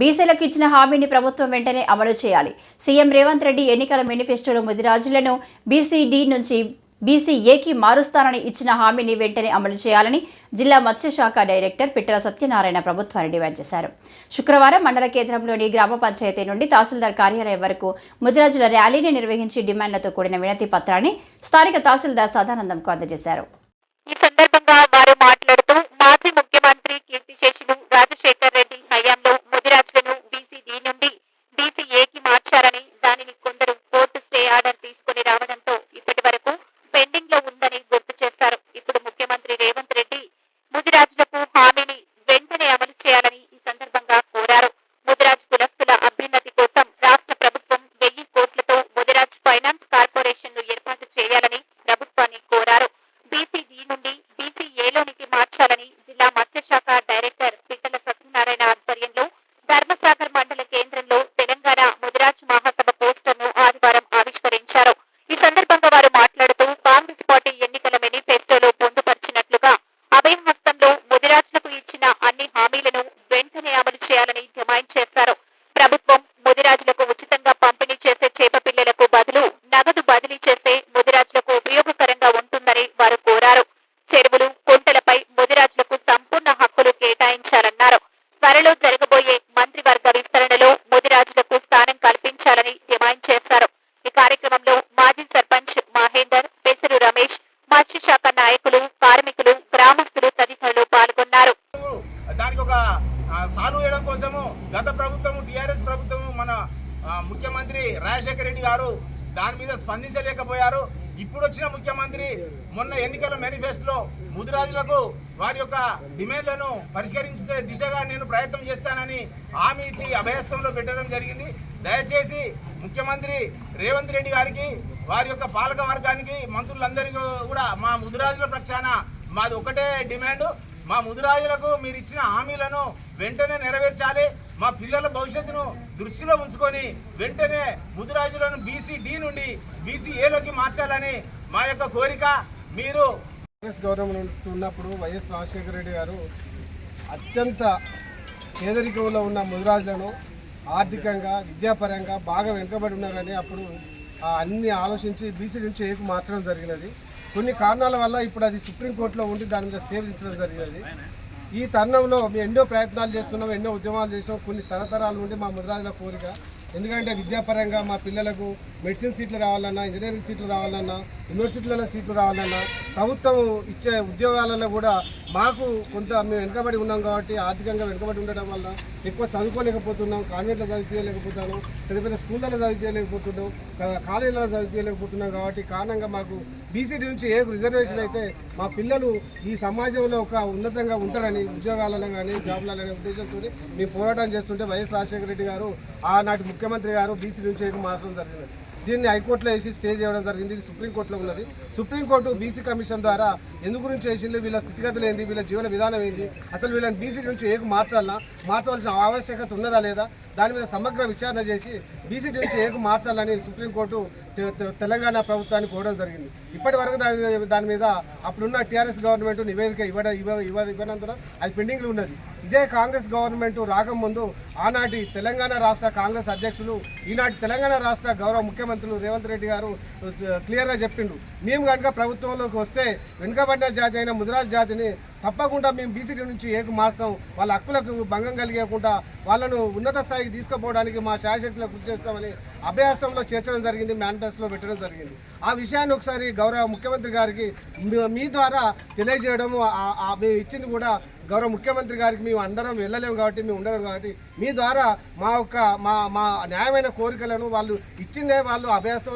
బీసీలకు ఇచ్చిన హామీని ప్రభుత్వం వెంటనే అమలు చేయాలి. సీఎం రేవంత్ రెడ్డి ఎన్నికల మేనిఫెస్టోలో ముదిరాజులను బీసీడీ నుంచి బీసీఏకి మారుస్తానని ఇచ్చిన హామీని వెంటనే అమలు చేయాలని జిల్లా మత్స్యశాఖ డైరెక్టర్ పిట్టల సత్యనారాయణ ప్రభుత్వాన్ని డిమాండ్ చేశారు. శుక్రవారం మండల కేంద్రంలోని గ్రామ పంచాయతీ నుండి తహసీల్దార్ కార్యాలయం వరకు ముదిరాజుల ర్యాలీని నిర్వహించి డిమాండ్లతో కూడిన వినతి పత్రాన్ని స్థానిక తహసీల్దార్ సదానందంకు అందజేశారు. ఈ సందర్భంగా వారు మాట్లాడుతూ మాజీ ముఖ్యమంత్రి కీర్తిశేషులు జిల్లా మత్స్యశాఖ జరగబోయే మంత్రివర్గ విస్తరణలో ముదిరాజులకు స్థానం కల్పించాలని డిమాండ్ చేశారు. ఈ కార్యక్రమంలో మాజీ సర్పంచ్ మహేందర్ పెసరు రమేష్ మత్స్యశాఖ నాయకులు కార్మికులు గ్రామస్తులు తదితరులు పాల్గొన్నారు. దానికి ఒక సాల్వ్ చేయడం కోసము గత ప్రభుత్వము టిఆర్ఎస్ ప్రభుత్వము మన ముఖ్యమంత్రి రాజశేఖర రెడ్డి గారు దాని మీద స్పందించలేకపోయారు. ఇప్పుడు వచ్చిన ముఖ్యమంత్రి మొన్న ఎన్నికల మేనిఫెస్టోలో ముదిరాజులకు వారి యొక్క డిమాండ్లను పరిష్కరించే దిశగా నేను ప్రయత్నం చేస్తానని హామీ ఇచ్చి అభయస్థంలో పెట్టడం జరిగింది. దయచేసి ముఖ్యమంత్రి రేవంత్ రెడ్డి గారికి వారి యొక్క పాలక వర్గానికి మంత్రులందరికీ కూడా మా ముదిరాజుల పక్షాన మాది ఒకటే డిమాండ్. మా ముదిరాజులకు మీరు ఇచ్చిన హామీలను వెంటనే నెరవేర్చాలి. మా పిల్లల భవిష్యత్తును దృష్టిలో ఉంచుకొని వెంటనే ముదిరాజులను బీసీ డి నుండి బీసీ ఏలోకి మార్చాలని మా యొక్క కోరిక. మీరు కాంగ్రెస్ గవర్నమెంట్ ఉన్నప్పుడు వైఎస్ రాజశేఖర రెడ్డి గారు అత్యంత పేదరికంలో ఉన్న ముదిరాజులను ఆర్థికంగా విద్యాపరంగా బాగా వెనుకబడి ఉన్నారని అప్పుడు అన్ని ఆలోచించి బీసీ నుంచి ఏకు మార్చడం జరిగినది. కొన్ని కారణాల వల్ల ఇప్పుడు అది సుప్రీంకోర్టులో ఉండి దాని మీద స్టే జరిగినది. ఈ తరుణంలో మేము ఎన్నో ప్రయత్నాలు చేస్తున్నాం ఎన్నో ఉద్యమాలు చేసినాం కొన్ని తరతరాల నుండి మా ముదిరాజుల కోరిక. ఎందుకంటే విద్యాపరంగా మా పిల్లలకు మెడిసిన్ సీట్లు రావాలన్నా ఇంజనీరింగ్ సీట్లు రావాలన్నా యూనివర్సిటీలలో సీట్లు రావాలన్నా ప్రభుత్వం ఇచ్చే ఉద్యోగాలలో కూడా మాకు కొంత మేము వెనుకబడి ఉన్నాం కాబట్టి ఆర్థికంగా వెనుకబడి ఉండడం వల్ల ఎక్కువ చదువుకోలేకపోతున్నాం కాన్వెంట్లో చదివించలేకపోతున్నాం పెద్ద పెద్ద స్కూళ్ళలో చదివించలేకపోతున్నాం కా- కాలేజీలలో చదివించలేకపోతున్నాం కాబట్టి కారణంగా మాకు బీసీడీ నుంచి ఏ రిజర్వేషన్ అయితే మా పిల్లలు ఈ సమాజంలో ఒక ఉన్నతంగా ఉంటారని ఉద్యోగాలలో కానీ జాబ్లలో కానీ ఉద్దేశంతో మేము పోరాటం చేస్తుంటే వైఎస్ రాజశేఖర రెడ్డి గారు ఆనాటి ముఖ్యమంత్రి గారు బీసీ నుంచి మాత్రం జరిగింది. దీన్ని హైకోర్టులో వేసి స్టే చేయడం జరిగింది. ఇది సుప్రీంకోర్టులో ఉన్నది. సుప్రీంకోర్టు బీసీ కమిషన్ ద్వారా ఎందు గురించి వేసింది వీళ్ళ స్థితిగతులు ఏంది? వీళ్ళ జీవన విధానం ఏంది? అసలు వీళ్ళని బీసీ నుంచి ఏకు మార్చాలా? మార్చవలసిన ఆవశ్యకత ఉన్నదా లేదా? దాని మీద సమగ్ర విచారణ చేసి బీసీ నుంచి ఏకు మార్చాలని సుప్రీంకోర్టు తె- తెలంగాణ ప్రభుత్వాన్ని కోరడం జరిగింది. ఇప్పటి వరకు దాని దాని మీద అప్పుడున్న టీఆర్ఎస్ గవర్నమెంట్ నివేదిక ఇవ్వడం ఇవ్వ ఇవ్వ ఇవ్వనందున అది పెండింగ్లో ఉన్నది. ఇదే కాంగ్రెస్ గవర్నమెంట్ రాకముందు ఆనాటి తెలంగాణ రాష్ట్ర కాంగ్రెస్ అధ్యక్షులు ఈనాటి తెలంగాణ రాష్ట్ర గౌరవ ముఖ్యమంత్రులు రేవంత్ రెడ్డి గారు క్లియర్గా చెప్పిండు. మేము కనుక ప్రభుత్వంలోకి వస్తే వెనుకబడిన జాతి అయిన ముదిరాజ్ జాతిని తప్పకుండా మేము బీసీడీ నుంచి ఏకు మార్చాం. వాళ్ళ హక్కులకు భంగం కలిగకుండా వాళ్ళను ఉన్నత స్థాయికి తీసుకుపోవడానికి మా శాయశక్తిలో కృషి చేస్తామని అభ్యాసంలో చేర్చడం జరిగింది మేనిఫెస్టోలో పెట్టడం జరిగింది. ఆ విషయాన్ని ఒకసారి గౌరవ ముఖ్యమంత్రి గారికి మీ- ద్వారా తెలియజేయడం మేము ఇచ్చింది కూడా గౌరవ ముఖ్యమంత్రి గారికి మేము అందరం వెళ్ళలేము కాబట్టి మేము ఉండలేము కాబట్టి మీ ద్వారా మా యొక్క మా మా న్యాయమైన కోరికలను వాళ్ళు ఇచ్చిందే వాళ్ళు అభ్యాసం